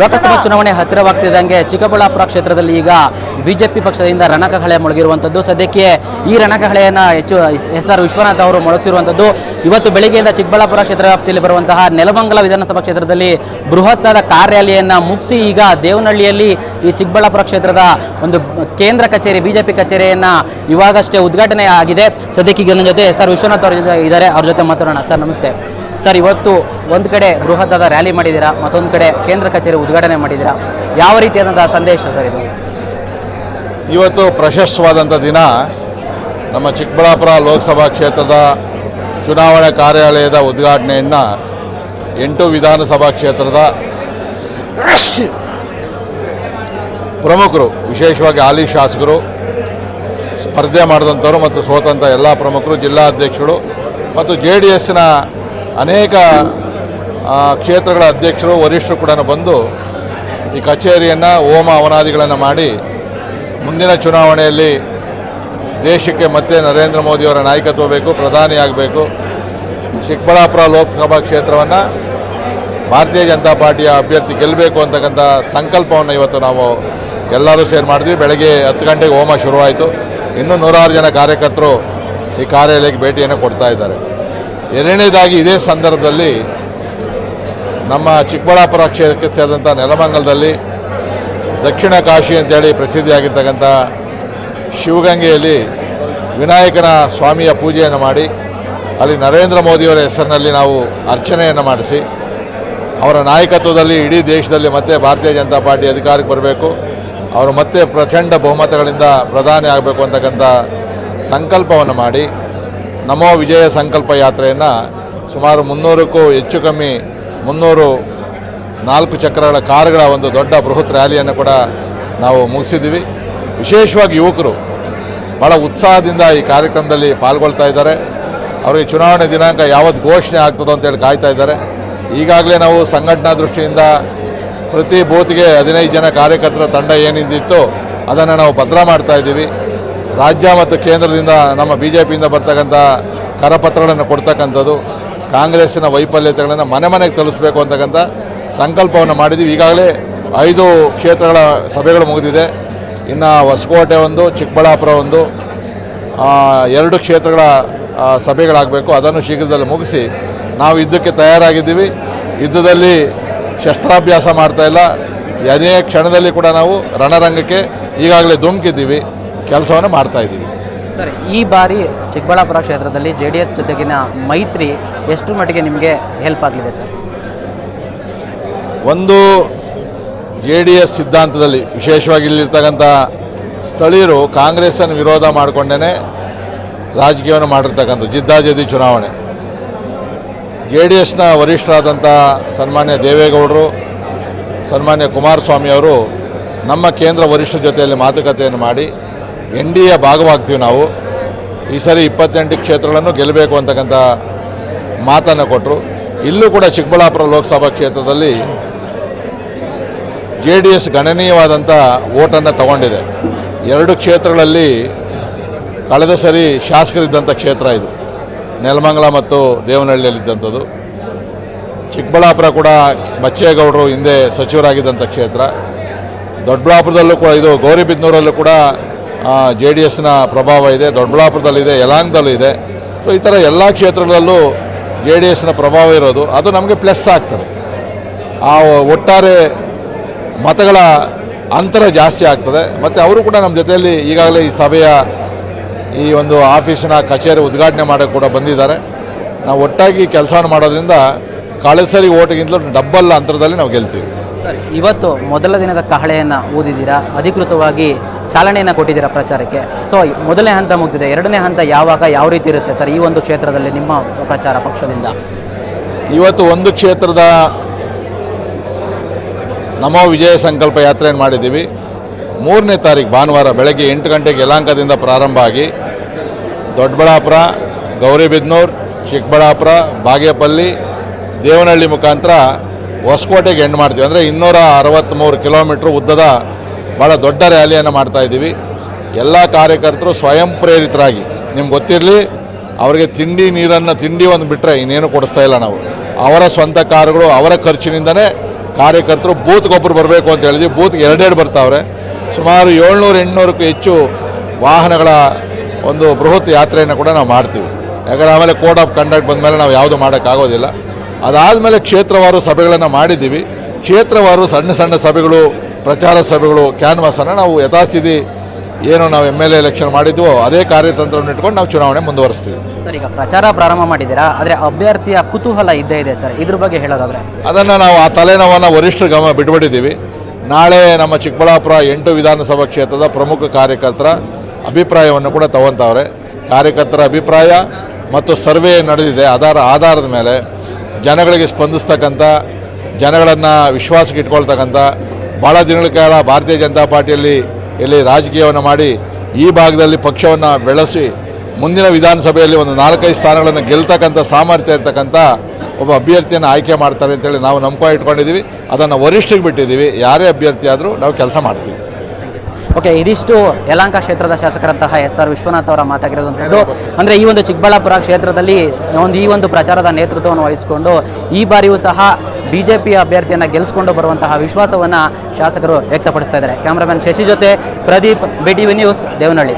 ಲೋಕಸಭಾ ಚುನಾವಣೆ ಹತ್ತಿರವಾಗ್ತಿದ್ದಂಗೆ ಚಿಕ್ಕಬಳ್ಳಾಪುರ ಕ್ಷೇತ್ರದಲ್ಲಿ ಈಗ ಬಿಜೆಪಿ ಪಕ್ಷದಿಂದ ರಣಕಹಳೆ ಮೊಳಗಿರುವಂಥದ್ದು. ಸದ್ಯಕ್ಕೆ ಈ ರಣಕಹಳೆಯನ್ನು ಹೆಚ್ಚು ಎಸ್ ಆರ್ ವಿಶ್ವನಾಥ್ ಅವರು ಮೊಳಗಿಸಿರುವಂಥದ್ದು. ಇವತ್ತು ಬೆಳಿಗ್ಗೆಯಿಂದ ಚಿಕ್ಕಬಳ್ಳಾಪುರ ಕ್ಷೇತ್ರ ವ್ಯಾಪ್ತಿಯಲ್ಲಿ ಬರುವಂತಹ ನೆಲಮಂಗಲ ವಿಧಾನಸಭಾ ಕ್ಷೇತ್ರದಲ್ಲಿ ಬೃಹತ್ತಾದ ಕಾರ್ಯಾಲಯನ್ನು ರ್ಯಾಲಿಯನ್ನು ಮುಗಿಸಿ ಈಗ ದೇವನಹಳ್ಳಿಯಲ್ಲಿ ಈ ಚಿಕ್ಕಬಳ್ಳಾಪುರ ಕ್ಷೇತ್ರದ ಒಂದು ಕೇಂದ್ರ ಕಚೇರಿ, ಬಿಜೆಪಿ ಕಚೇರಿಯನ್ನು ಇವಾಗಷ್ಟೇ ಉದ್ಘಾಟನೆ ಆಗಿದೆ. ಸದ್ಯಕ್ಕೆ ನನ್ನ ಜೊತೆ ಎಸ್ ಆರ್ ವಿಶ್ವನಾಥ್ ಅವರು ಜೊತೆ ಇದ್ದಾರೆ. ಅವ್ರ ಜೊತೆ ಮಾತಾಡೋಣ ಸರ್, ನಮಸ್ತೆ. ಸರ್, ಇವತ್ತು ಒಂದು ಕಡೆ ಬೃಹತ್ತಾದ ರ್ಯಾಲಿ ಮಾಡಿದ್ದೀರಾ? ಮತ್ತೊಂದು ಕಡೆ ಕೇಂದ್ರ ಕಚೇರಿ ಉದ್ಘಾಟನೆ ಮಾಡಿದ್ದೀರಾ? ಯಾವ ರೀತಿಯಾದಂಥ ಸಂದೇಶ ಸರ್ ಇದು? ಇವತ್ತು ಪ್ರಶಸ್ತವಾದಂಥ ದಿನ ನಮ್ಮ ಚಿಕ್ಕಬಳ್ಳಾಪುರ ಲೋಕಸಭಾ ಕ್ಷೇತ್ರದ ಚುನಾವಣಾ ಕಾರ್ಯಾಲಯದ ಉದ್ಘಾಟನೆಯನ್ನು ಎಂಟು ವಿಧಾನಸಭಾ ಕ್ಷೇತ್ರದ ಪ್ರಮುಖರು, ವಿಶೇಷವಾಗಿ ಹಾಲಿ ಶಾಸಕರು, ಸ್ಪರ್ಧೆ ಮಾಡಿದಂಥವರು ಮತ್ತು ಸೋತಂಥ ಎಲ್ಲ ಪ್ರಮುಖರು ಜಿಲ್ಲಾಧ್ಯಕ್ಷರು ಮತ್ತು ಜೆ ಡಿ ಎಸ್ನ ಅನೇಕ ಕ್ಷೇತ್ರಗಳ ಅಧ್ಯಕ್ಷರು, ವರಿಷ್ಠರು ಕೂಡ ಬಂದು ಈ ಕಚೇರಿಯನ್ನು ಹೋಮ ಅವನಾದಿಗಳನ್ನು ಮಾಡಿ ಮುಂದಿನ ಚುನಾವಣೆಯಲ್ಲಿ ದೇಶಕ್ಕೆ ಮತ್ತೆ ನರೇಂದ್ರ ಮೋದಿಯವರ ನಾಯಕತ್ವ ಬೇಕು ಪ್ರಧಾನಿಯಾಗಬೇಕು ಚಿಕ್ಕಬಳ್ಳಾಪುರ ಲೋಕಸಭಾ ಕ್ಷೇತ್ರವನ್ನು ಭಾರತೀಯ ಜನತಾ ಪಾರ್ಟಿಯ ಅಭ್ಯರ್ಥಿ ಗೆಲ್ಲಬೇಕು ಅಂತಕ್ಕಂಥ ಸಂಕಲ್ಪವನ್ನು ಇವತ್ತು ನಾವು ಎಲ್ಲರೂ ಸೇರ್ ಮಾಡಿದ್ವಿ. ಬೆಳಗ್ಗೆ ಹತ್ತು ಗಂಟೆಗೆ ಹೋಮ ಶುರುವಾಯಿತು. ಇನ್ನೂ ನೂರಾರು ಜನ ಕಾರ್ಯಕರ್ತರು ಈ ಕಾರ್ಯಾಲಯಕ್ಕೆ ಭೇಟಿಯನ್ನು ಕೊಡ್ತಾ ಇದ್ದಾರೆ. ಎರಡನೇದಾಗಿ ಇದೇ ಸಂದರ್ಭದಲ್ಲಿ ನಮ್ಮ ಚಿಕ್ಕಬಳ್ಳಾಪುರ ಕ್ಷೇತ್ರಕ್ಕೆ ಸೇರಿದಂಥ ನೆಲಮಂಗಲದಲ್ಲಿ ದಕ್ಷಿಣ ಕಾಶಿ ಅಂತೇಳಿ ಪ್ರಸಿದ್ಧಿಯಾಗಿರ್ತಕ್ಕಂಥ ಶಿವಗಂಗೆಯಲ್ಲಿ ವಿನಾಯಕನ ಸ್ವಾಮಿಯ ಪೂಜೆಯನ್ನು ಮಾಡಿ, ಅಲ್ಲಿ ನರೇಂದ್ರ ಮೋದಿಯವರ ಹೆಸರಿನಲ್ಲಿ ನಾವು ಅರ್ಚನೆಯನ್ನು ಮಾಡಿಸಿ, ಅವರ ನಾಯಕತ್ವದಲ್ಲಿ ಇಡೀ ದೇಶದಲ್ಲಿ ಮತ್ತೆ ಭಾರತೀಯ ಜನತಾ ಪಾರ್ಟಿ ಅಧಿಕಾರಕ್ಕೆ ಬರಬೇಕು, ಅವರು ಮತ್ತೆ ಪ್ರಚಂಡ ಬಹುಮತಗಳಿಂದ ಪ್ರಧಾನಿ ಆಗಬೇಕು ಅಂತಕ್ಕಂಥ ಸಂಕಲ್ಪವನ್ನು ಮಾಡಿ ನಮೋ ವಿಜಯ ಸಂಕಲ್ಪ ಯಾತ್ರೆಯನ್ನು ಸುಮಾರು ಮುನ್ನೂರಕ್ಕೂ ಹೆಚ್ಚು ಕಮ್ಮಿ ಮುನ್ನೂರು ನಾಲ್ಕು ಚಕ್ರಗಳ ಕಾರುಗಳ ಒಂದು ದೊಡ್ಡ ಬೃಹತ್ ರ್ಯಾಲಿಯನ್ನು ಕೂಡ ನಾವು ಮುಗಿಸಿದ್ದೀವಿ. ವಿಶೇಷವಾಗಿ ಯುವಕರು ಭಾಳ ಉತ್ಸಾಹದಿಂದ ಈ ಕಾರ್ಯಕ್ರಮದಲ್ಲಿ ಪಾಲ್ಗೊಳ್ತಾ ಇದ್ದಾರೆ. ಅವರಿಗೆ ಚುನಾವಣೆ ದಿನಾಂಕ ಯಾವತ್ತು ಘೋಷಣೆ ಆಗ್ತದೋ ಅಂತೇಳಿ ಕಾಯ್ತಾ ಇದ್ದಾರೆ. ಈಗಾಗಲೇ ನಾವು ಸಂಘಟನಾ ದೃಷ್ಟಿಯಿಂದ ಪ್ರತಿ ಬೂತ್ಗೆ ಹದಿನೈದು ಜನ ಕಾರ್ಯಕರ್ತರ ತಂಡ ಏನಿದ್ದಿತ್ತು ಅದನ್ನು ನಾವು ಭದ್ರ ಮಾಡ್ತಾ ಇದ್ದೀವಿ. ರಾಜ್ಯ ಮತ್ತು ಕೇಂದ್ರದಿಂದ ನಮ್ಮ ಬಿ ಜೆ ಪಿಯಿಂದ ಬರ್ತಕ್ಕಂಥ ಕರಪತ್ರಗಳನ್ನು ಕೊಡ್ತಕ್ಕಂಥದ್ದು, ಕಾಂಗ್ರೆಸ್ಸಿನ ವೈಫಲ್ಯತೆಗಳನ್ನು ಮನೆ ಮನೆಗೆ ತಲುಪಿಸಬೇಕು ಅಂತಕ್ಕಂಥ ಸಂಕಲ್ಪವನ್ನು ಮಾಡಿದ್ದೀವಿ. ಈಗಾಗಲೇ ಐದು ಕ್ಷೇತ್ರಗಳ ಸಭೆಗಳು ಮುಗಿದಿದೆ. ಇನ್ನು ಹೊಸಕೋಟೆ ಒಂದು, ಚಿಕ್ಕಬಳ್ಳಾಪುರ ಒಂದು ಎರಡು ಕ್ಷೇತ್ರಗಳ ಸಭೆಗಳಾಗಬೇಕು. ಅದನ್ನು ಶೀಘ್ರದಲ್ಲಿ ಮುಗಿಸಿ ನಾವು ಯುದ್ಧಕ್ಕೆ ತಯಾರಾಗಿದ್ದೀವಿ. ಯುದ್ಧದಲ್ಲಿ ಶಸ್ತ್ರಾಭ್ಯಾಸ ಮಾಡ್ತಾ ಇಲ್ಲ. ಅದೇ ಕ್ಷಣದಲ್ಲಿ ಕೂಡ ನಾವು ರಣರಂಗಕ್ಕೆ ಈಗಾಗಲೇ ಧುಮುಕಿದ್ದೀವಿ. ಕೆಲಸವನ್ನು ಮಾಡ್ತಾ ಇದ್ದೀವಿ. ಸರ್ ಈ ಬಾರಿ ಚಿಕ್ಕಬಳ್ಳಾಪುರ ಕ್ಷೇತ್ರದಲ್ಲಿ ಜೆ ಡಿ ಎಸ್ ಜೊತೆಗಿನ ಮೈತ್ರಿ ಎಷ್ಟು ಮಟ್ಟಿಗೆ ನಿಮಗೆ ಹೆಲ್ಪ್ ಆಗಲಿದೆ ಸರ್? ಒಂದು ಜೆ ಡಿ ಎಸ್ ಸಿದ್ಧಾಂತದಲ್ಲಿ ವಿಶೇಷವಾಗಿ ಇಲ್ಲಿರ್ತಕ್ಕಂಥ ಸ್ಥಳೀಯರು ಕಾಂಗ್ರೆಸ್ಸನ್ನು ವಿರೋಧ ಮಾಡಿಕೊಂಡೇ ರಾಜಕೀಯವನ್ನು ಮಾಡಿರ್ತಕ್ಕಂಥ ಜಿದ್ದಾಜಿದ್ದಿ ಚುನಾವಣೆ. ಜೆ ಡಿ ಎಸ್ನ ವರಿಷ್ಠರಾದಂಥ ಸನ್ಮಾನ್ಯ ದೇವೇಗೌಡರು ಸನ್ಮಾನ್ಯ ಕುಮಾರಸ್ವಾಮಿ ಅವರು ನಮ್ಮ ಕೇಂದ್ರ ವರಿಷ್ಠ ಜೊತೆಯಲ್ಲಿ ಮಾತುಕತೆಯನ್ನು ಮಾಡಿ ಎನ್ ಡಿ ಎ ಭಾಗವಾಗ್ತೀವಿ ನಾವು. ಈ ಸರಿ ಇಪ್ಪತ್ತೆಂಟು ಕ್ಷೇತ್ರಗಳನ್ನು ಗೆಲ್ಲಬೇಕು ಅಂತಕ್ಕಂಥ ಮಾತನ್ನು ಕೊಟ್ಟರು ಇಲ್ಲೂ ಕೂಡ ಚಿಕ್ಕಬಳ್ಳಾಪುರ ಲೋಕಸಭಾ ಕ್ಷೇತ್ರದಲ್ಲಿ ಜೆ ಡಿ ಎಸ್ ಗಣನೀಯವಾದಂಥ ಓಟನ್ನು ತಗೊಂಡಿದೆ. ಎರಡು ಕ್ಷೇತ್ರಗಳಲ್ಲಿ ಕಳೆದ ಸರಿ ಶಾಸಕರಿದ್ದಂಥ ಕ್ಷೇತ್ರ ಇದು. ನೆಲಮಂಗಲ ಮತ್ತು ದೇವನಹಳ್ಳಿಯಲ್ಲಿದ್ದಂಥದ್ದು. ಚಿಕ್ಕಬಳ್ಳಾಪುರ ಕೂಡ ಬಚ್ಚೇಗೌಡರು ಹಿಂದೆ ಸಚಿವರಾಗಿದ್ದಂಥ ಕ್ಷೇತ್ರ. ದೊಡ್ಡಬಳ್ಳಾಪುರದಲ್ಲೂ ಕೂಡ ಇದು ಗೌರಿಬಿದನೂರಲ್ಲೂ ಕೂಡ ಜೆ ಡಿ ಎಸ್ನ ಪ್ರಭಾವ ಇದೆ, ದೊಡ್ಡಬಳ್ಳಾಪುರದಲ್ಲಿದೆ ಯಲಾಂಗದಲ್ಲೂ ಇದೆ. ಸೊ ಈ ಥರ ಎಲ್ಲ ಕ್ಷೇತ್ರಗಳಲ್ಲೂ ಜೆ ಡಿ ಎಸ್ನ ಪ್ರಭಾವ ಇರೋದು, ಅದು ನಮಗೆ ಪ್ಲಸ್ ಆಗ್ತದೆ. ಆ ಒಟ್ಟಾರೆ ಮತಗಳ ಅಂತರ ಜಾಸ್ತಿ ಆಗ್ತದೆ. ಮತ್ತು ಅವರು ಕೂಡ ನಮ್ಮ ಜೊತೆಯಲ್ಲಿ ಈಗಾಗಲೇ ಈ ಸಭೆಯ ಈ ಒಂದು ಆಫೀಸಿನ ಕಚೇರಿ ಉದ್ಘಾಟನೆ ಮಾಡೋಕ್ಕೆ ಕೂಡ ಬಂದಿದ್ದಾರೆ. ನಾವು ಒಟ್ಟಾಗಿ ಕೆಲಸವನ್ನು ಮಾಡೋದ್ರಿಂದ, ಕಳೆಸರಿ ಓಟಿಗಿಂತಲೂ ಡಬ್ಬಲ್ ಅಂತರದಲ್ಲಿ ನಾವು ಗೆಲ್ತೀವಿ. ಸರ್, ಇವತ್ತು ಮೊದಲ ದಿನದ ಕಹಳೆಯನ್ನು ಊದಿದ್ದೀರಾ ಅಧಿಕೃತವಾಗಿ ಚಾಲನೆಯನ್ನು ಕೊಟ್ಟಿದ್ದೀರಾ ಪ್ರಚಾರಕ್ಕೆ? ಸೊ ಮೊದಲನೇ ಹಂತ ಮುಗಿದಿದೆ. ಎರಡನೇ ಹಂತ ಯಾವಾಗ ಯಾವ ರೀತಿ ಇರುತ್ತೆ ಸರ್ ಈ ಒಂದು ಕ್ಷೇತ್ರದಲ್ಲಿ ನಿಮ್ಮ ಪ್ರಚಾರ ಪಕ್ಷದಿಂದ? ಇವತ್ತು ಒಂದು ಕ್ಷೇತ್ರದ ನಮೋ ವಿಜಯ ಸಂಕಲ್ಪ ಯಾತ್ರೆಯನ್ನು ಮಾಡಿದ್ದೀವಿ. ಮೂರನೇ ತಾರೀಕು ಭಾನುವಾರ ಬೆಳಗ್ಗೆ ಎಂಟು ಗಂಟೆಗೆ ಯಲಾಂಕದಿಂದ ಪ್ರಾರಂಭ ಆಗಿ ದೊಡ್ಡಬಳ್ಳಾಪುರ, ಗೌರಿಬಿದನೂರು, ಚಿಕ್ಕಬಳ್ಳಾಪುರ, ಬಾಗೇಪಲ್ಲಿ, ದೇವನಹಳ್ಳಿ ಮುಖಾಂತರ ಹೊಸಕೋಟೆಗೆ ಎಂಡ್ ಮಾಡ್ತೀವಿ. ಅಂದರೆ ಇನ್ನೂರ ಅರವತ್ತ್ಮೂರು ಕಿಲೋಮೀಟ್ರ್ ಉದ್ದದ ಭಾಳ ದೊಡ್ಡ ರ್ಯಾಲಿಯನ್ನು ಮಾಡ್ತಾ ಇದ್ದೀವಿ. ಎಲ್ಲ ಕಾರ್ಯಕರ್ತರು ಸ್ವಯಂ ಪ್ರೇರಿತರಾಗಿ. ನಿಮ್ಗೆ ಗೊತ್ತಿರಲಿ, ಅವರಿಗೆ ತಿಂಡಿ ನೀರನ್ನು ತಿಂಡಿ ಒಂದು ಬಿಟ್ಟರೆ ಇನ್ನೇನು ಕೊಡಿಸ್ತಾ ಇಲ್ಲ ನಾವು. ಅವರ ಸ್ವಂತ ಕಾರುಗಳು ಅವರ ಖರ್ಚಿನಿಂದನೇ ಕಾರ್ಯಕರ್ತರು ಬೂತ್ಗೊಬ್ಬರು ಬರಬೇಕು ಅಂತ ಹೇಳಿದ್ವಿ. ಬೂತ್ಗೆ ಎರಡೆರಡು ಬರ್ತಾವ್ರೆ. ಸುಮಾರು ಏಳ್ನೂರು, ಎಂಟುನೂರಕ್ಕೂ ಹೆಚ್ಚು ವಾಹನಗಳ ಒಂದು ಬೃಹತ್ ಯಾತ್ರೆಯನ್ನು ಕೂಡ ನಾವು ಮಾಡ್ತೀವಿ. ಯಾಕಂದರೆ ಆಮೇಲೆ ಕೋಡ್ ಆಫ್ ಕಂಡಕ್ಟ್ ಬಂದಮೇಲೆ ನಾವು ಯಾವುದು ಮಾಡೋಕ್ಕಾಗೋದಿಲ್ಲ. ಅದಾದಮೇಲೆ ಕ್ಷೇತ್ರವಾರು ಸಭೆಗಳನ್ನು ಮಾಡಿದ್ದೀವಿ. ಕ್ಷೇತ್ರವಾರು ಸಣ್ಣ ಸಣ್ಣ ಸಭೆಗಳು ಪ್ರಚಾರ ಸಭೆಗಳು ಕ್ಯಾನ್ವಾಸನ್ನು ನಾವು ಯಥಾಸ್ಥಿತಿ ಏನು ನಾವು ಎಂ ಎಲ್ ಎ ಎಲೆಕ್ಷನ್ ಮಾಡಿದ್ವೋ ಅದೇ ಕಾರ್ಯತಂತ್ರವನ್ನು ಇಟ್ಕೊಂಡು ನಾವು ಚುನಾವಣೆ ಮುಂದುವರಿಸ್ತೀವಿ. ಸರ್ ಈಗ ಪ್ರಚಾರ ಪ್ರಾರಂಭ ಮಾಡಿದ್ದೀರಾ? ಆದರೆ ಅಭ್ಯರ್ಥಿಯ ಕುತೂಹಲ ಇದ್ದೇ ಇದೆ ಸರ್. ಇದ್ರ ಬಗ್ಗೆ ಹೇಳೋದಾದರೆ. ಅದನ್ನು ನಾವು ಆ ತಲೆನೋವನ್ನು ವರಿಷ್ಠ ಗಮನ ಬಿಟ್ಬಿಟ್ಟಿದ್ದೀವಿ. ನಾಳೆ ನಮ್ಮ ಚಿಕ್ಕಬಳ್ಳಾಪುರ ಎಂಟು ವಿಧಾನಸಭಾ ಕ್ಷೇತ್ರದ ಪ್ರಮುಖ ಕಾರ್ಯಕರ್ತರ ಅಭಿಪ್ರಾಯವನ್ನು ಕೂಡ ತಗೊತಾವ್ರೆ. ಕಾರ್ಯಕರ್ತರ ಅಭಿಪ್ರಾಯ ಮತ್ತು ಸರ್ವೆ ನಡೆದಿದೆ. ಅದರ ಆಧಾರದ ಮೇಲೆ ಜನಗಳಿಗೆ ಸ್ಪಂದಿಸ್ತಕ್ಕಂಥ, ಜನಗಳನ್ನು ವಿಶ್ವಾಸಕ್ಕೆ ಇಟ್ಕೊಳ್ತಕ್ಕಂಥ ಭಾಳ ದಿನಗಳ ಕಾಲ ಭಾರತೀಯ ಜನತಾ ಪಾರ್ಟಿಯಲ್ಲಿ ಇಲ್ಲಿ ರಾಜಕೀಯವನ್ನು ಮಾಡಿ ಈ ಭಾಗದಲ್ಲಿ ಪಕ್ಷವನ್ನು ಬೆಳೆಸಿ ಮುಂದಿನ ವಿಧಾನಸಭೆಯಲ್ಲಿ ಒಂದು ನಾಲ್ಕೈದು ಸ್ಥಾನಗಳನ್ನು ಗೆಲ್ತಕ್ಕಂಥ ಸಾಮರ್ಥ್ಯ ಇರ್ತಕ್ಕಂಥ ಒಬ್ಬ ಅಭ್ಯರ್ಥಿಯನ್ನು ಆಯ್ಕೆ ಮಾಡ್ತಾರೆ ಅಂತೇಳಿ ನಾವು ನಂಬ್ಕೊಂಡು ಇಟ್ಕೊಂಡಿದ್ದೀವಿ. ಅದನ್ನು ವರಿಷ್ಠಿಗೆ ಬಿಟ್ಟಿದ್ದೀವಿ. ಯಾರೇ ಅಭ್ಯರ್ಥಿ ಆದರೂ ನಾವು ಕೆಲಸ ಮಾಡ್ತೀವಿ. ಓಕೆ, ಇದಿಷ್ಟು ಯಲಾಂಕ ಕ್ಷೇತ್ರದ ಶಾಸಕರಂತಹ ಎಸ್ ಆರ್ ವಿಶ್ವನಾಥ್ ಅವರ ಮಾತಾಗಿರುವಂಥದ್ದು ಅಂದರೆ ಈ ಒಂದು ಚಿಕ್ಕಬಳ್ಳಾಪುರ ಕ್ಷೇತ್ರದಲ್ಲಿ ಒಂದು, ಈ ಒಂದು ಪ್ರಚಾರದ ನೇತೃತ್ವವನ್ನು ವಹಿಸಿಕೊಂಡು ಈ ಬಾರಿಯೂ ಸಹ ಬಿ ಜೆ ಪಿ ಅಭ್ಯರ್ಥಿಯನ್ನು ಗೆಲ್ಲಿಸಿಕೊಂಡು ಬರುವಂತಹ ವಿಶ್ವಾಸವನ್ನು ಶಾಸಕರು ವ್ಯಕ್ತಪಡಿಸ್ತಾ ಇದ್ದಾರೆ. ಕ್ಯಾಮ್ರಾಮನ್ ಶಶಿ ಜೊತೆ Pradeep B T V news, Devanahalli.